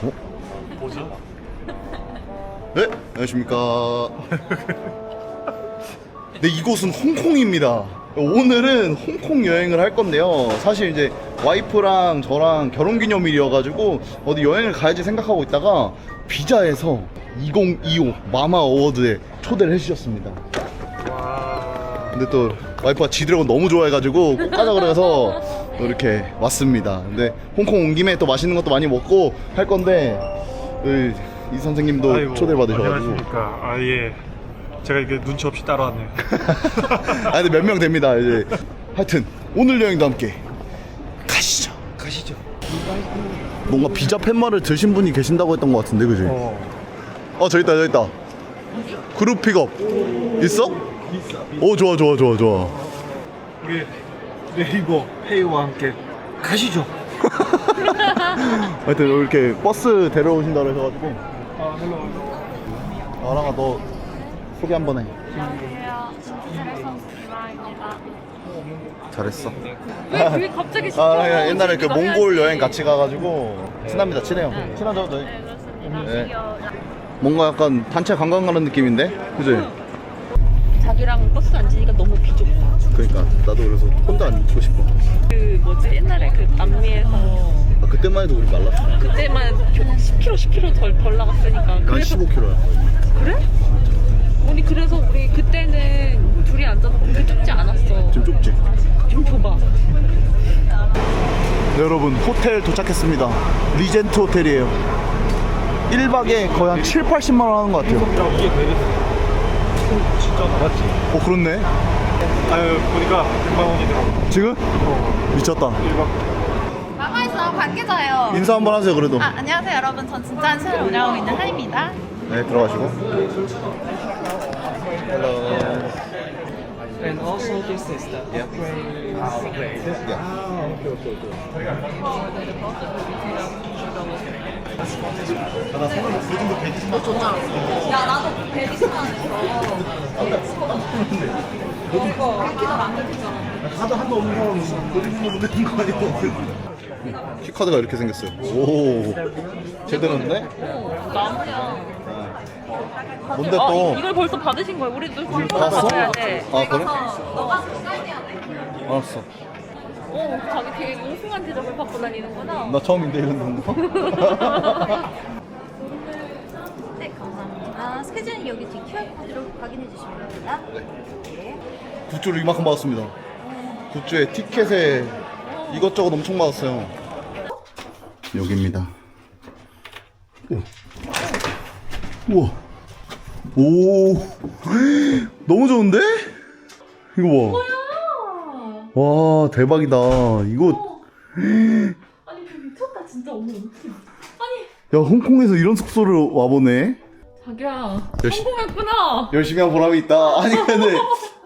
뭐죠? 네, 안녕하십니까. 네, 이곳은 홍콩입니다. 오늘은 홍콩 여행을 할 건데요. 사실 이제 와이프랑 저랑 결혼 기념일이어가지고 어디 여행을 가야지 생각하고 있다가 비자에서 2025 마마 어워드에 초대를 해주셨습니다. 와. 근데 또 와이프가 지드래곤 너무 좋아해가지고 꼭 가자 그래서 또 이렇게 왔습니다. 근데 홍콩 온 김에 또 맛있는 것도 많이 먹고 할 건데 이 선생님도 아이고, 초대를 받으셔가지고 안녕하십니까. 아 예. 제가 이게 눈치 없이 따라왔네요. 아 근데 몇 명 됩니다 이제 하여튼 오늘 여행도 함께 가시죠 가시죠. 뭔가 비자 팻말을 드신 분이 계신다고 했던 것 같은데 그지? 어, 어. 저기 있다 저기 있다 그룹 픽업 있어? 오 좋아 좋아 좋아 좋아 우리 네이버 페이와 함께 가시죠. 하여튼 이렇게 버스 데려오신다고 해가지고 아, 헬로. 아랑아 너 소개 한번 해 안녕하세요. 이마입니다. 잘했어 왜, 왜 갑자기 아 신세레선 옛날에 그 몽골 해야지. 여행 같이 가가지고 친합니다 친해요 친하죠 저희 네, 그렇습니다. 네. 뭔가 약간 단체 관광 가는 느낌인데 그지? 자기랑 버스 앉으니까 너무 비좁다. 그러니까 나도 그래서 혼자 안 있고 싶어 그 뭐지 옛날에 그 남미에서 아, 그때만 해도 우리 말랐어 그때만 10kg 10kg 덜, 덜 나갔으니까. 난 그래서 15kg야 그래? 우리 그래서 우리 그때는 둘이 앉아서 그렇게 좁지 않았어. 좀 좁지? 좀 좁아. 네, 여러분 호텔 도착했습니다 리젠트 호텔이에요 1박에 거의 한 7, 80만 원 하는 것 같아요 되게 진짜 나갔지. 어 그렇네 아유, 보니까 100만 원이더라고. 지금? 미쳤다 1박. 마마에서 관계자예요. 인사 한번 하세요 그래도 아, 안녕하세요 여러분. 전 진짜 한 채널 운영하고 있는 한입니다. 네 들어가시고 And also this is the upgrade. upgrade. 야 나도 베리스 만 키카드가 이렇게 생겼어요 오 제대로 했네 나무야. 뭔데 어, 또 이- 이걸 벌써 받으신 거예요? 우리도 지금 봤어? 받아야 돼. 아 그래? 알았어 어, 자기 되게 웅숭한 대접을 받고 다니는구나. 나 처음인데 이런 거 네 감사합니다. 세진이 여기 뒤 QR 코드로 확인해 주시면 됩니다. 굿즈를 이만큼 받았습니다. 굿즈에 티켓에 이것저것 엄청 받았어요. 여기입니다. 오. 우와. 오. 너무 좋은데? 이거 봐. 와, 대박이다. 이거, 아니, 그 미쳤다, 진짜. 어머, 어떡해. 아니, 야, 홍콩에서 이런 숙소를 와보네. 자기야. 열심- 성공했구나. 열심히 한 보람이 있다. 아니, 근데,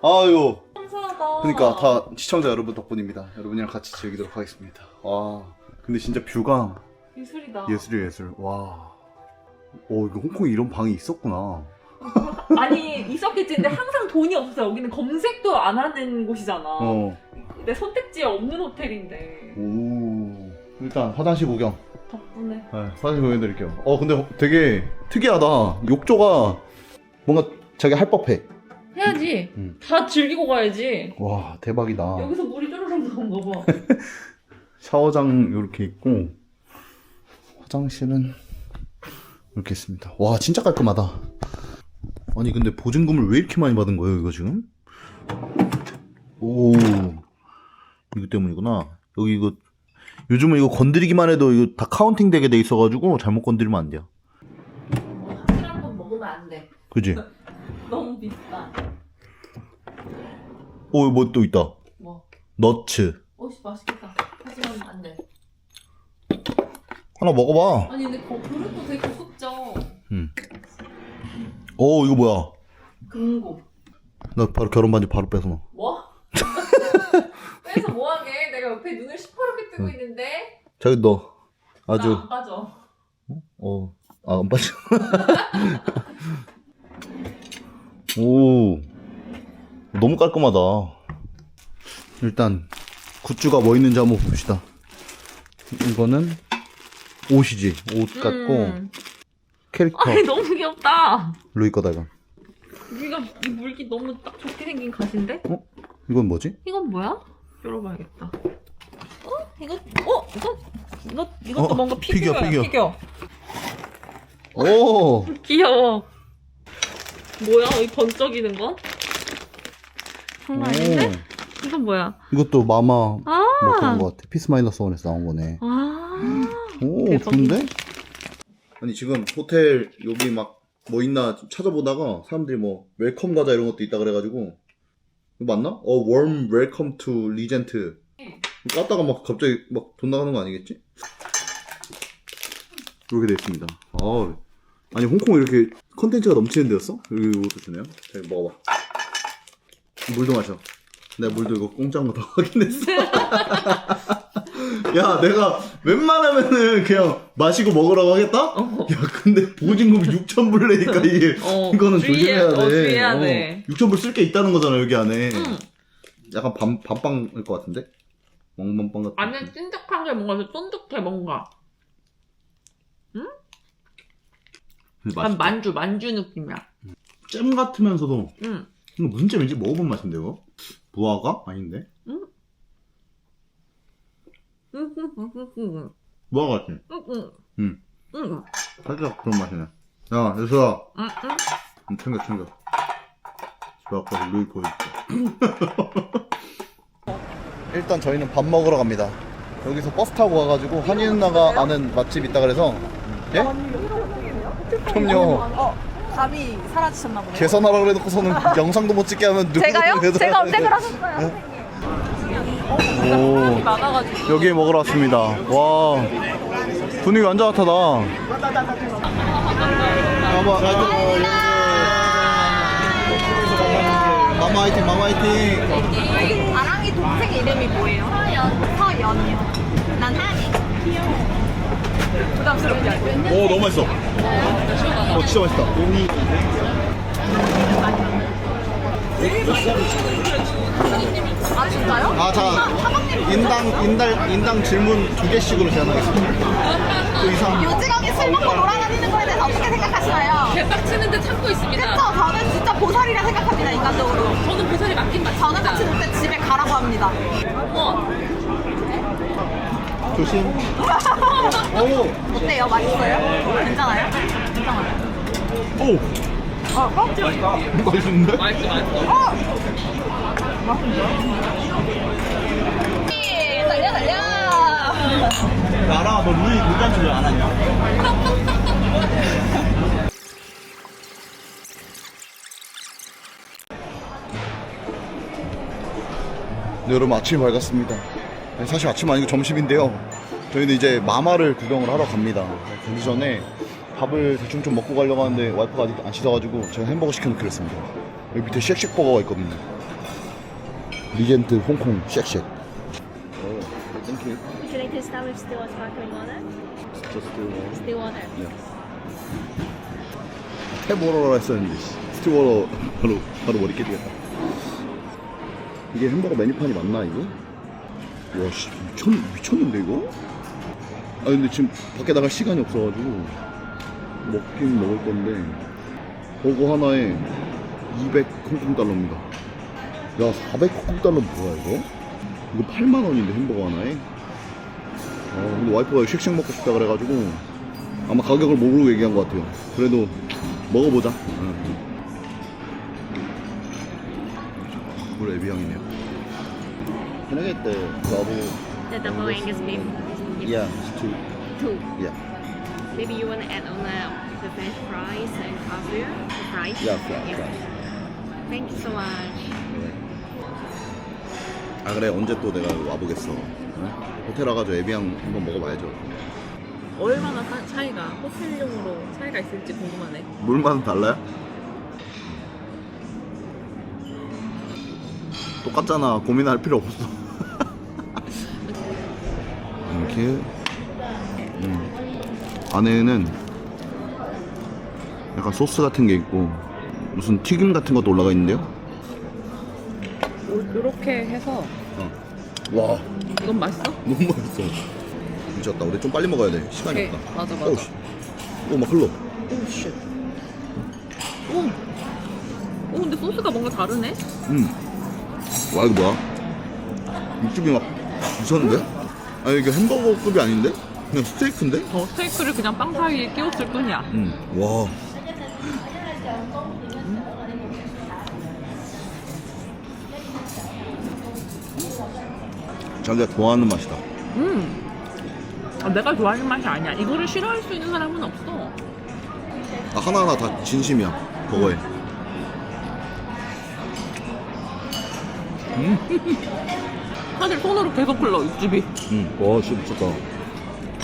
아유. 감사하다. 그러니까 다 시청자 여러분 덕분입니다. 여러분이랑 같이 즐기도록 하겠습니다. 와, 근데 진짜 뷰가 예술이다. 예술이 예술. 와. 오, 이거 홍콩에 이런 방이 있었구나. 아니, 있었겠지. 근데 항상 돈이 없어. 여기는 검색도 안 하는 곳이잖아. 어. 내 선택지에 없는 호텔인데. 오. 일단 화장실 구경. 덕분에. 네, 화장실 구경 드릴게요. 어, 근데 되게 특이하다. 욕조가 뭔가 자기 할 법해. 해야지. 음. 다 즐기고 가야지. 와, 대박이다. 여기서 물이 쪼르륵 나온 거 봐. 샤워장 이렇게 있고 화장실은 이렇게 있습니다. 와 진짜 깔끔하다. 아니 근데 보증금을 왜 이렇게 많이 받은 거예요 이거 지금? 오 이거 때문이구나. 여기 이거 요즘은 이거 건드리기만 해도 이거 다 카운팅 되게 돼 있어가지고 잘못 건드리면 안 돼요. 술한번 먹으면 안 돼. 그지? 너무 비싸. 오 뭐 또 있다. 뭐? 너츠 어씨 맛있겠다. 하지만 안 돼. 하나 먹어봐. 아니 근데 거, 그릇도 되게 고급져. 오 이거 뭐야? 금고. 나 바로 결혼 반지 바로 뺏어 먹어. 뭐? 빼서 뭐하게? 내가 옆에 눈을 시퍼렇게 뜨고 있는데. 저기 너 아주 나안 빠져. 어, 아, 안 빠져. 오, 너무 깔끔하다. 일단, 굿즈가 뭐 있는지 한번 봅시다. 이거는 옷이지. 옷 같고 음. 캐릭터 아니 너무 귀엽다. 루이 거다 이건. 우리가 이 물기 너무 딱 좋게 생긴 가시인데? 이건 뭐지? 이건 뭐야? 열어봐야겠다. 어? 이거 어? 이거 이거 이것도 어, 뭔가 피규어, 피규어야. 피규어. 오 귀여워. 뭐야? 이 번쩍이는 건? 장난 아닌데? 오. 이건 뭐야? 이것도 마마 뭐 아. 그런 거 같아. 피스 마이너스 원에서 나온 거네. 아. 오 대박이다. 좋은데? 아니 지금 호텔 여기 막 뭐 있나 좀 찾아보다가 사람들이 뭐 웰컴 과자 이런 것도 있다 그래가지고 이거 맞나? 어 warm welcome to 리젠트 깠다가 막 갑자기 막 돈 나가는 거 아니겠지? 이렇게 돼 있습니다. 아 아니 홍콩 이렇게 컨텐츠가 넘치는 데였어? 여기 이것도 주네요. 자 이거 먹어봐. 물도 마셔. 내가 물도 이거 공짜인 거다 확인했어. 야, 내가 웬만하면은 그냥 마시고 먹으라고 하겠다? 어. 야, 근데 보증금이 6,000불 내니까 이게, 어, 이거는 주의해- 조심해야 돼. 어, 주의해야 돼. 6,000불 쓸 게 있다는 거잖아, 여기 안에. 응. 약간 밤, 밤빵일 것 같은데? 멍멍빵 같은. 안에 찐득한 게 뭔가 쫀득해 뭔가. 근데 한 맛있다. 만주 만주 느낌이야. 잼 같으면서도, 응. 이거 무슨 잼인지 먹어본 맛인데, 이거? 무화과? 아닌데? 응, 응, 응, 응, 응, 무화과 같지? 응, 응, 응. 응, 살짝 그런 맛이네. 야, 예수야. 응, 응. 응, 챙겨, 챙겨. 저 아까 루이 보여줄게. 일단 저희는 밥 먹으러 갑니다. 여기서 버스 타고 가가지고 한이 누나가 아는 맛집 있다 그래서 예? 그럼요. 어, 감이 사라지셨나 보네요. 계산하라 그래놓고서는 영상도 못 찍게 하면 누구 제가요? 제가 언제 그러셨어요? 오 많아가지고. 여기에 먹으러 왔습니다. 와 분위기 완전 핫하다. 마마 마마 화이팅 마마 화이팅. 아랑이 동생 이름이 뭐예요? 서연. 서연이요. 난 한이. 부담스럽지 않아요? 오 너무 맛있어. 어 진짜 맛있다. 아, 진짜요? 아, 자, 인당, 인당, 인당 질문 두 개씩으로 제한하겠습니다. 그 이상. 요지경이 술 먹고 돌아다니는 거에 대해서 어떻게 생각하시나요? 개빡치는데 참고 있습니다. 그쵸? 저는 진짜 보살이라 생각합니다, 인간적으로. 저는 보살이 맞긴 맞습니다. 저는 같이 놀 때 집에 가라고 합니다. 어, 조심. 오! 어때요? 맛있어요? 괜찮아요? 괜찮아요. 오! 어, 껍질. 맛있는데? 맛있어, 맛있어. 어! 달려, 달려! 나라, 너 루이 물잔줄 안 하냐? 네, 여러분 아침이 밝았습니다. 네, 사실 아침 아니고 점심인데요. 저희는 이제 마마를 구경을 하러 갑니다. 가기 전에 밥을 대충 좀 먹고 가려고 하는데 와이프가 아직 안 씻어가지고 제가 햄버거 시켜놓기로 했습니다. 여기 밑에 쉑쉑 버거가 있거든요. 리젠트 홍콩 쉑쉑. 오, 땡큐. Would you like to start with still or sparkling water? Just do Still water. 탭워러라 했었는데 스티워러 바로 바로 머리 깨지겠다 이게 햄버거 메뉴판이 맞나 이거? 와씨 미쳤, 미쳤는데 이거? 아 근데 지금 밖에 나갈 시간이 없어가지고 먹긴 먹을 건데 버거 하나에 200 홍콩 달러입니다 야 400 홍콩 달러 뭐야 이거? 이거 8만 원인데 햄버거 하나에 아 근데 와이프가 쉑쉑 먹고 싶다 그래가지고 아마 가격을 모르고 얘기한 것 같아요 그래도 먹어보자. 응. 우리 애비 형이네요. Can I get the double? The double Angus beef. Yeah, it's two. Two. Yeah, Maybe you want to add on the, the french fries and caviar. The fries. yeah, fries. fries. Thank you so much. 아 그래 언제 또 내가 와보겠어. 응? 호텔 와가지고 애비 형 한번 먹어봐야죠. 얼마나 사- 차이가 호텔용으로 차이가 있을지 궁금하네. 물맛은 달라요? 똑같잖아. 고민할 필요 없어. 이렇게 음. 안에는 약간 소스 같은 게 있고 무슨 튀김 같은 것도 올라가 있는데요. 이렇게 해서 어. 와 이건 맛있어? 너무 맛있어. 미쳤다. 우리 좀 빨리 먹어야 돼. 시간이 오케이. 없다. 맞아, 맞아. 어우, 씨. 오, 막 흘러. 오, 쉣. 오. 오, 근데 소스가 뭔가 다르네? 음. 와, 이거 뭐야? 육즙이 막 미쳤는데? 아니, 이게 햄버거급이 아닌데? 그냥 스테이크인데? 어, 스테이크를 그냥 빵 사이에 끼웠을 뿐이야. 음. 와. 자기가 좋아하는 맛이다. 음. 아, 내가 좋아하는 맛이 아니야. 이거를 싫어할 수 있는 사람은 없어. 아, 하나하나 다 진심이야. 버거에. 사실 손으로 계속 흘러, 육즙이. 음. 와, 진짜 미쳤다.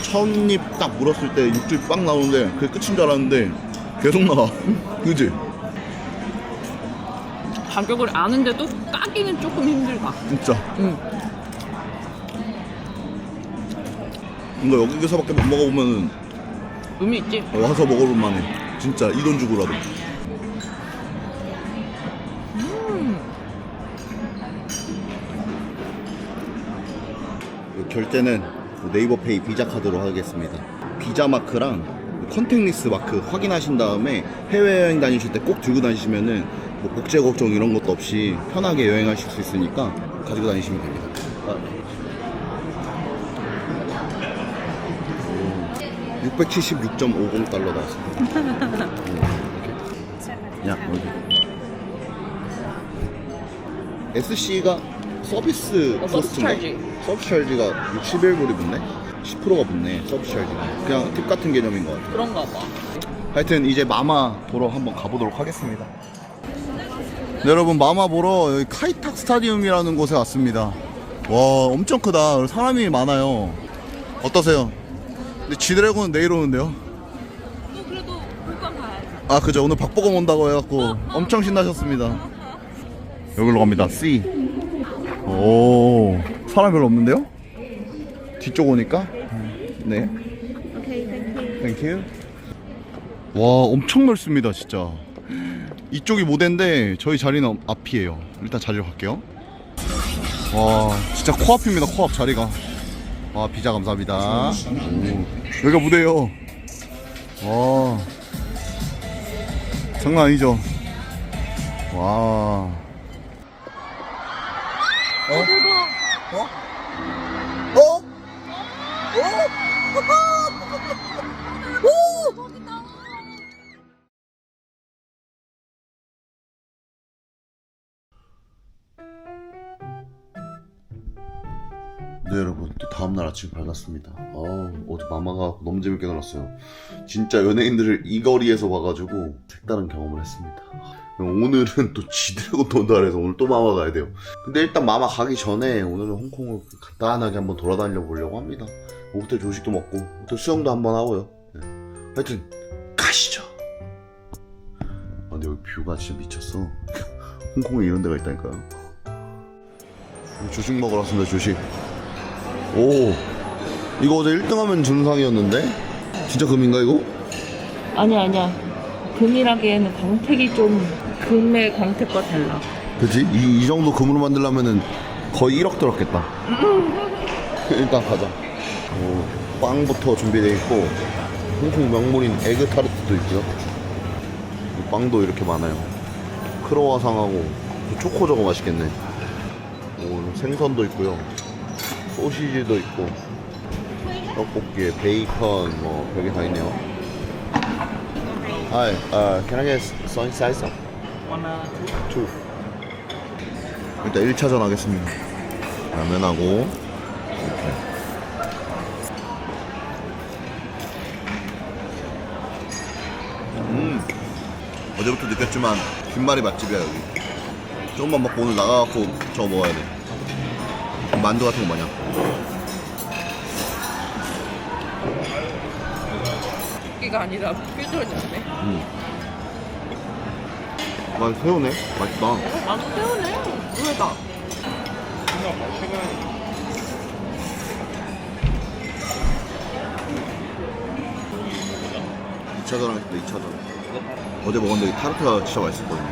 첫 입 딱 물었을 때 육즙이 빵 나오는데 그게 끝인 줄 알았는데 계속 나와. 그지? 가격을 아는데도 까기는 조금 힘들다. 진짜. 응. 이거 여기서밖에 못 먹어보면은 의미 있지? 와서 먹어볼 만해. 진짜 이 돈 주고라도. 결제는 네이버 페이 비자 카드로 하겠습니다. 비자 마크랑 컨택리스 마크 확인하신 다음에 해외여행 다니실 때 꼭 들고 다니시면은 뭐 국제 걱정 이런 것도 없이 편하게 여행하실 수 있으니까 가지고 다니시면 됩니다. 아. 676.50달러 나왔습니다. 야, 여기. SC가 서비스 어, 서비스? 차지. 서비스 찰지가 61불이 붙네? 10%가 붙네, 서비스 찰지가. 그냥 팁 같은 개념인 것 같아. 그런가 봐. 하여튼 이제 마마 보러 한번 가보도록 하겠습니다. 네, 여러분 마마 보러 여기 카이탁 스타디움이라는 곳에 왔습니다. 와 엄청 크다. 사람이 많아요. 어떠세요? 근데 지드래곤은 내일 오는데요. 또 그래도 물건 봐야지. 아 그죠 오늘 박보검 온다고 해갖고 엄청 신나셨습니다. 여기로 갑니다. C. 오 사람 별로 없는데요? 뒤쪽 오니까. 네. 오케이, 땡큐. 와 엄청 넓습니다 진짜 이쪽이 모델인데 저희 자리는 앞이에요 일단 자리로 갈게요 와 진짜 코앞입니다 코앞 자리가 와 비자 감사합니다 오, 여기가 무대예요 와 장난 아니죠 와 어? 어? 어? 네 아침 밝았습니다. 아 어제 마마가 너무 재밌게 놀았어요. 진짜 연예인들을 이 거리에서 봐가지고 색다른 경험을 했습니다. 오늘은 또 돈다 그래서 오늘 또 마마 가야 돼요. 근데 일단 마마 가기 전에 오늘은 홍콩을 간단하게 한번 돌아다녀 보려고 합니다. 호텔 조식도 먹고 호텔 수영도 한번 하고요. 네. 하여튼 가시죠. 아 근데 여기 뷰가 진짜 미쳤어. 홍콩에 이런 데가 있다니까요. 조식 먹으러 왔습니다 조식 오 이거 어제 1등하면 준상이었는데 진짜 금인가 이거? 아니야, 아니야. 금이라기에는 광택이 좀 금의 광택과 달라. 그치? 이, 이 정도 금으로 만들려면은 거의 1억 들었겠다 일단 가자 오, 빵부터 준비되어 있고 홍콩 명물인 에그타르트도 있고요 이 빵도 이렇게 많아요 크로와상하고 그 초코 저거 맛있겠네 오, 생선도 있고요 소시지도 있고 떡볶이에 베이컨 뭐 별게 다 있네요 Hi, uh, can I get soy salsa? One, uh, 투. 일단 1차전 하겠습니다. 라면하고 이렇게. 음. 어제부터 느꼈지만 김말이 맛집이야 여기. 조금만 먹고 오늘 나가갖고 저거 먹어야 돼. 만두 같은 거 마냥. 끼가 아니라 삐뚤어졌네. 맛 새우네. 맛있다. 나도 새우네. 의외다. 이차전 하겠습니다. 2차전. 어제 먹었는데 이 타르트가 진짜 맛있었거든요.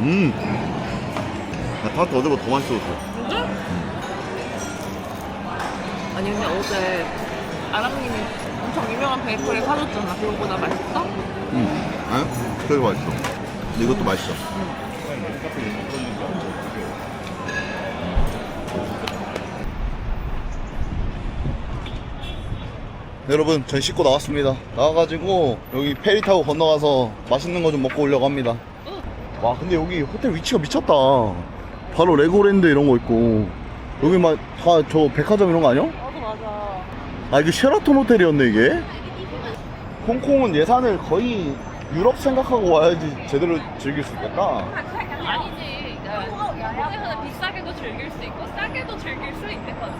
음. 나 타르트 어제보다 더 맛있었어. 진짜? 아니 근데 어제 아랑님이 엄청 유명한 베이커리 사줬잖아. 그거보다 맛있어? 응. 아? 되게 맛있어. 근데 이것도 맛있어. 네, 여러분, 전 씻고 나왔습니다. 나와가지고 여기 페리 타고 건너가서 맛있는 거 좀 먹고 오려고 합니다. 와, 근데 여기 호텔 위치가 미쳤다. 바로 레고랜드 이런 거 있고 여기 막 다 저 백화점 이런 거 아니야? 맞아 맞아. 아 이게 쉐라톤 호텔이었네 이게? 홍콩은 예산을 거의 유럽 생각하고 와야지 제대로 즐길 수 있겠다 아니지. 한국에서는 비싸게도 즐길 수 있고 싸게도 즐길 수 있는 거지.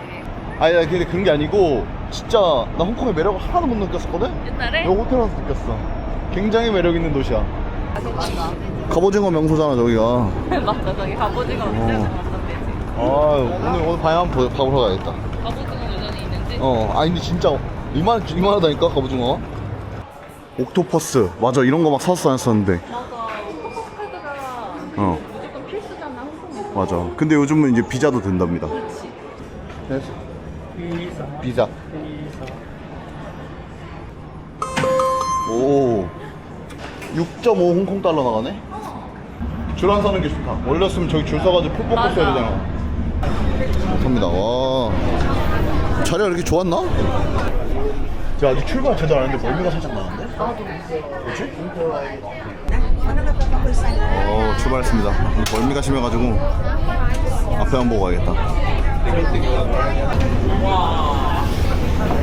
아니 아니, 근데 그런 게 아니고 진짜 나 홍콩의 매력을 하나도 못 느꼈었거든? 옛날에 여기 호텔 와서 느꼈어 굉장히 매력 있는 도시야 갑오징어 명소잖아 저기가 맞다 저기 갑오징어 언제 갔었대지. 아 오늘 오늘 밤에 한번 보- 가보러 가야겠다 갑오징어 여전히 있는지. 어 아니 근데 진짜 이만, 이만하다니까 갑오징어 옥토퍼스 맞아 이런 거 막 사서 다녔었는데 맞아. 오토커스 카드가 어 무조건 필수잖아 홍콩에서. 맞아. 근데 요즘은 이제 비자도 된답니다. 그렇지. 비자. 오. 6.5 홍콩 달러 나가네? 줄 안 서는 게 좋다. 원래였으면 저기 줄 서가지고 풀 뽑고 써야 되잖아. 감사합니다. 와. 자리가 이렇게 좋았나? 제가 아직 출발 제대로 안 했는데 멀미가 살짝 나는데? 뭐지? 어, 출발했습니다. 멀미가 심해가지고 앞에만 보고 가야겠다.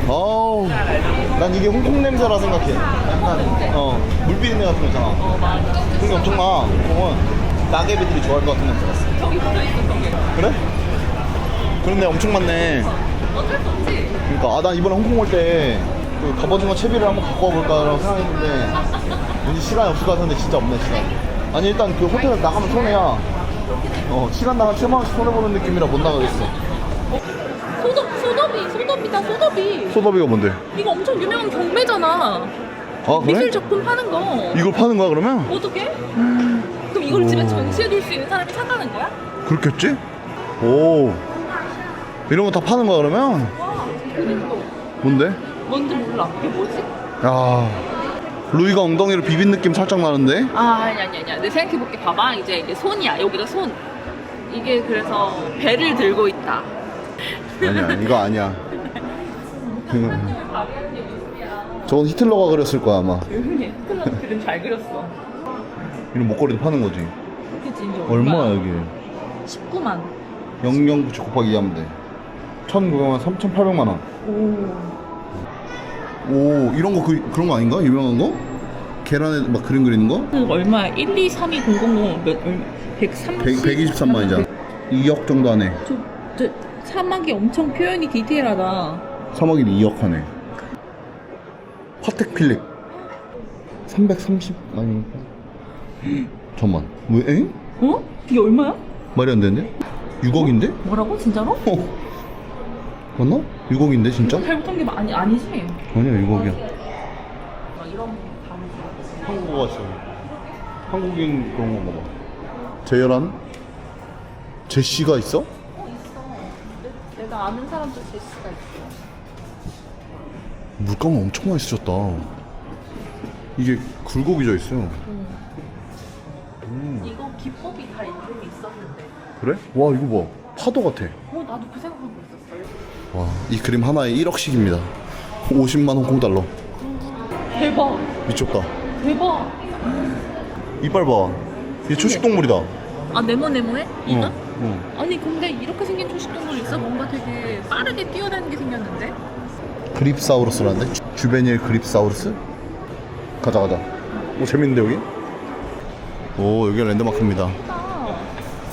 어우, 난 이게 홍콩 냄새라 생각해. 약간, 어, 물비린내 같은 거 있잖아. 그런 게 엄청 많아. 홍콩은 따개비들이 좋아할 것 같은 냄새였어. 저기 붙어 있어 저기. 그래? 그런 데 엄청 많네. 어쩔 수 없지. 그러니까, 아, 난 이번에 홍콩 올 때, 그 갑오징어 채비를 한번 갖고 와볼까라고 생각했는데, 왠지 시간이 없을 것 같은데, 진짜 없네, 시간. 아니, 일단 그 호텔 나가면 손해야. 어, 시간 나가면 7만 원씩 손해 보는 느낌이라 못 나가겠어. 소더 소더비 소더비다 소더비. 소더비가 뭔데? 이거 엄청 유명한 경매잖아. 아, 그래? 미술 작품 파는 거. 이걸 파는 거야, 그러면? 어떻게? 이걸 집에 전시해 둘 수 있는 사람이 사가는 거야? 그렇겠지? 오. 이런 거 다 파는 거야, 그러면? 뭔데? 뭔지 몰라. 이게 뭐지? 야. 루이가 엉덩이를 비빈 느낌 살짝 나는데? 아 아니 아니 아니야. 내 생각해볼게. 봐봐. 이제 이게 손이야. 여기가 손. 이게 그래서 배를 들고 있다. 아니야, 이거 아니야. 저건 히틀러가 그렸을 거야, 아마. 조용히 해. 그림 잘 그렸어. 이런 목걸이도 파는 거지. 그치 이제 얼마야, 이게? 19만. 0097 곱하기 2 하면 돼. 1900만 3,800만 원. 오. 오, 이런 거 그, 그런 거 아닌가? 유명한 거? 계란에 막 그림 그리는 거? 그 얼마야? 1, 2, 3, 2, 0, 0, 0, 몇, 얼마? 130? 100, 123만이잖아. 2억 정도 하네. 저, 저 사막이 엄청 표현이 디테일하다. 3억이 2억 하네. 파텍 필립. 330 아니. 잠만. 왜? 에? 어? 이게 얼마야? 말이 안 되는데? 6억인데? 뭐라고? 진짜로? 어. 맞나? 6억인데 진짜? 잘못한 게 아니, 아니지? 아니야 6억이야. 아, 이런 다 한국어가 있어. 한국인 그런 건가 봐. 재열한? 제시가 있어? 어, 있어. 내 가 아는 사람도 제시가 있어. 물감은 엄청 많이 쓰셨다. 이게 굴곡이 져 있어요. 이거 기법이 다 이름이 있었는데. 그래? 와 이거 봐. 파도 같아. 어, 나도 그 생각하고 있었어. 와, 이 그림 하나에 1억씩입니다. 50만 홍콩 달러. 대박. 미쳤다. 대박. 이빨 봐. 이게 초식동물이다. 아, 네모네모해? 이거? 어, 어. 아니, 근데 이렇게 생긴 초식동물 있어? 뭔가 되게 빠르게 뛰어다니게 생겼는데? 그립사우루스라는데? 주- 주베닐 그립사우루스? 가자, 가자. 오, 재밌는데, 여기? 오, 여기가 랜드마크입니다. 아,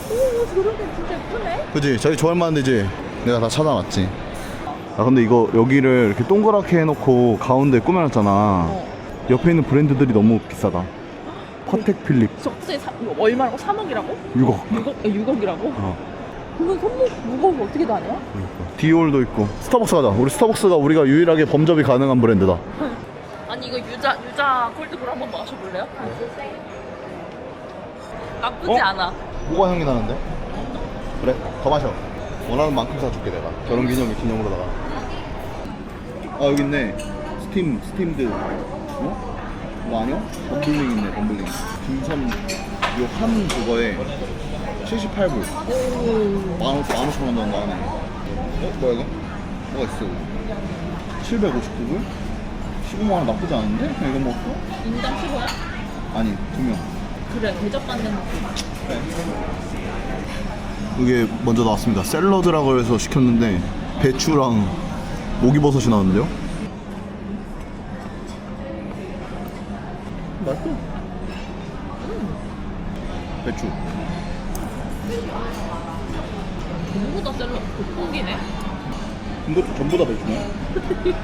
오, 저렇게 진짜 예쁘네? 그지? 자기 좋아할 만한 데지? 내가 다 찾아놨지. 아, 근데 이거, 여기를 이렇게 동그랗게 해놓고 가운데 꾸며놨잖아. 어. 옆에 있는 브랜드들이 너무 비싸다. 파텍 필립 사, 이거 얼마라고? 3억이라고? 6억. 6억? 6억이라고? 어. 그건 손목 무거워 어떻게 다녀? 디올도 있고 스타벅스 가자 우리 스타벅스가 우리가 유일하게 범접이 가능한 브랜드다 아니 이거 유자 유자 콜드브루 한번 마셔볼래요? 나쁘지 어? 않아. 뭐가 향이 나는데? 그래 더 마셔 원하는 만큼 사줄게 내가 결혼 기념일 기념으로다가 아 여기 있네 스팀 스팀드 어? 이거 아니야? 덤블링 있네 덤블링 dim섬 요한 그거에 78불 만, 만 오천 원 정도 하네 어? 뭐야 이거? 뭐가 있어 759불? 15만 원 나쁘지 않은데? 그냥 이거 먹고? 인당 15야? 아니 두 명 그래 대접받는 이게 먼저 나왔습니다. 샐러드라고 해서 시켰는데 배추랑 목이버섯이 나왔는데요. 맛있어. 배추. 전부 다 셀러 볶음기네 이것도 전부 다 배추네.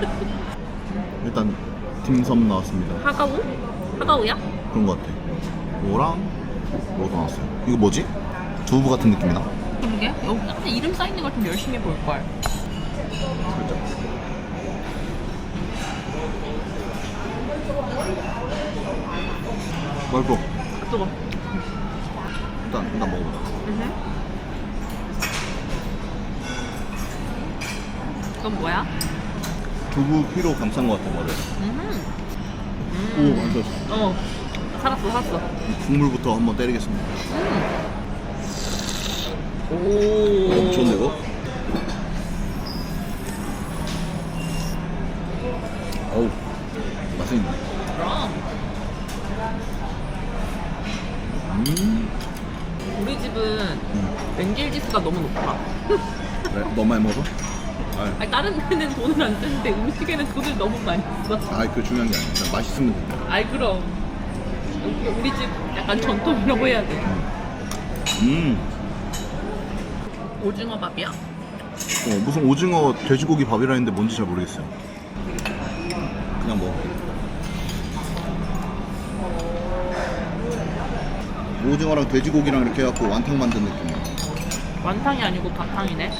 일단 딤섬 나왔습니다. 하가우? 하가우야? 그런 것 같아. 뭐랑 뭐도 나왔어요. 이거 뭐지? 두부 같은 느낌이다. 그러게 여기 앞에 이름 써있는 걸 좀 열심히 볼걸 살짝. 맛있어. 뜨거 일단 일단 먹어보자. 이건 뭐야? 두부 피로 감싼 것 같아 머리. 오 맛있어. 어 살았어 살았어 국물부터 한번 때리겠습니다. 오 어, 좋은데 이거? 어우 맛은 있네. 그럼 음. 우리 집은 맹길 지수가 너무 높아 그래 너무 많이 먹어? 아, 아니 다른 데는 돈을 안 쓰는데 음식에는 돈을 너무 많이 써 아, 그 중요한 게 아니야. 맛있으면 된다. 아이 그럼 우리 집 약간 전통이라고 해야 돼 음. 오징어 밥이야 어, 무슨 오징어 돼지고기 밥이라 했는데 뭔지 잘 모르겠어요. 그냥 먹어. 오징어랑 돼지고기랑 이렇게 해갖고 완탕 만든 느낌이야. 완탕이 아니고 바탕이네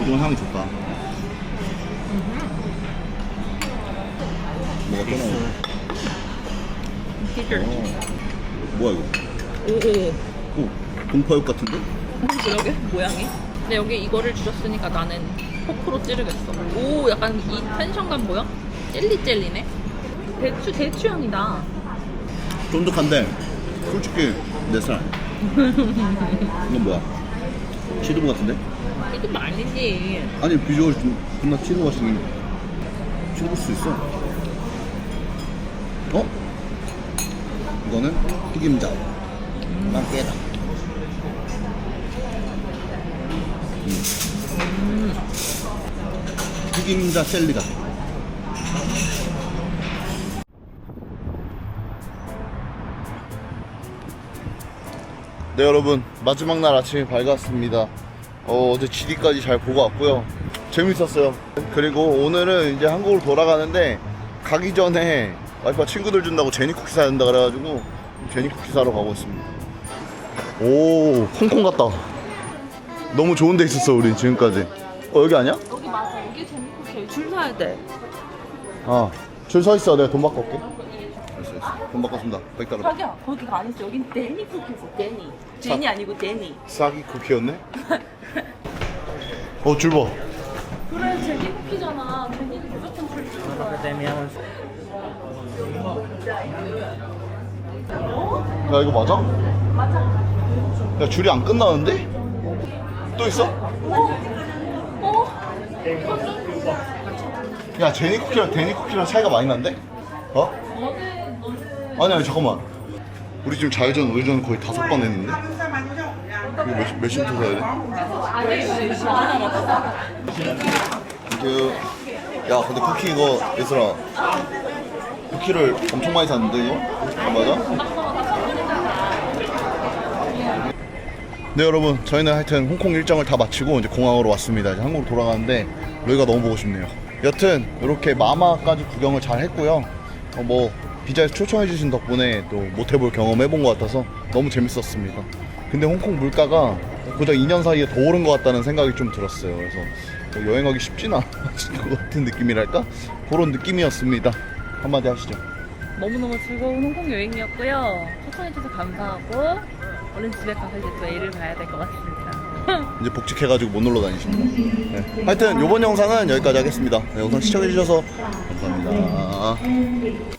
오징어 향이 좋다. 뭐가 또 나오네. 디저트 어. 뭐야 이거? 오오 오, 동파육 같은데? 그러게 모양이 근데 여기 이거를 주셨으니까 나는 포크로 찌르겠어 오 약간 이 텐션감 뭐야? 젤리 젤리네 대추 대추 향이다 쫀득한데 솔직히 내 살. 이건 뭐야? 치두부 같은데? 이거 아니지 아니 비주얼 좀 존나 치두부 같은 치두부 수 있어. 어? 이거는 튀김자. 난 깨다. 음. 튀김자 셀리다. 네 여러분 마지막 날 아침이 밝았습니다 어, 어제 GD까지 잘 보고 왔고요 재밌었어요 그리고 오늘은 이제 한국으로 돌아가는데 가기 전에 와이프가 친구들 준다고 제니 쿠키 사야 된다 그래가지고 제니 쿠키 사러 가고 있습니다. 오 홍콩 갔다 너무 좋은 데 있었어 우리 지금까지. 어 여기 아니야? 여기 맞아. 여기 재밌고 줄 서야 돼. 아 줄 서 있어. 내가 돈 받고 올게. 알았어 알았어. 돈 받고 습니다. 100달러. 자기야 거기가 아니지 여긴 데니 쿠키지 데니. 제니 아니고 데니. 싸기 쿠키였네? 어 줄 봐. 그래 제니 쿠키잖아. 제니 무조건 줄 서는 거야 야 이거 맞아? 맞아. 야 줄이 안 끝나는데? 또 있어? 야 제니 쿠키랑 데니 쿠키랑 차이가 많이 난데? 어? 아니 아니 잠깐만. 우리 지금 좌회전 우회전 거의 다섯 번 했는데? 이거 몇, 몇 시부터 사야 돼? 땡큐. 야 근데 쿠키 이거 얘들아 쿠키를 엄청 많이 샀는데 이거? 아, 맞아? 네 여러분. 저희는 하여튼 홍콩 일정을 다 마치고 이제 공항으로 왔습니다. 이제 한국으로 돌아가는데 여기가 너무 보고 싶네요. 여튼 이렇게 마마까지 구경을 잘 했고요. 어, 뭐 비자에서 초청해 주신 덕분에 또 못 해볼 경험 해본 것 같아서 너무 재밌었습니다. 근데 홍콩 물가가 고작 2년 사이에 더 오른 것 같다는 생각이 좀 들었어요. 그래서 뭐 여행하기 쉽지는 않았을 것 같은 느낌이랄까? 그런 느낌이었습니다 한마디 하시죠. 너무너무 즐거운 홍콩 여행이었고요. 초청해주셔서 감사하고 얼른 집에 가서 이제 또 애를 봐야 될 것 같습니다. 이제 복직해가지고 못 놀러 다니십니다. 네. 하여튼 이번 영상은 여기까지 하겠습니다. 네, 영상 시청해주셔서 감사합니다.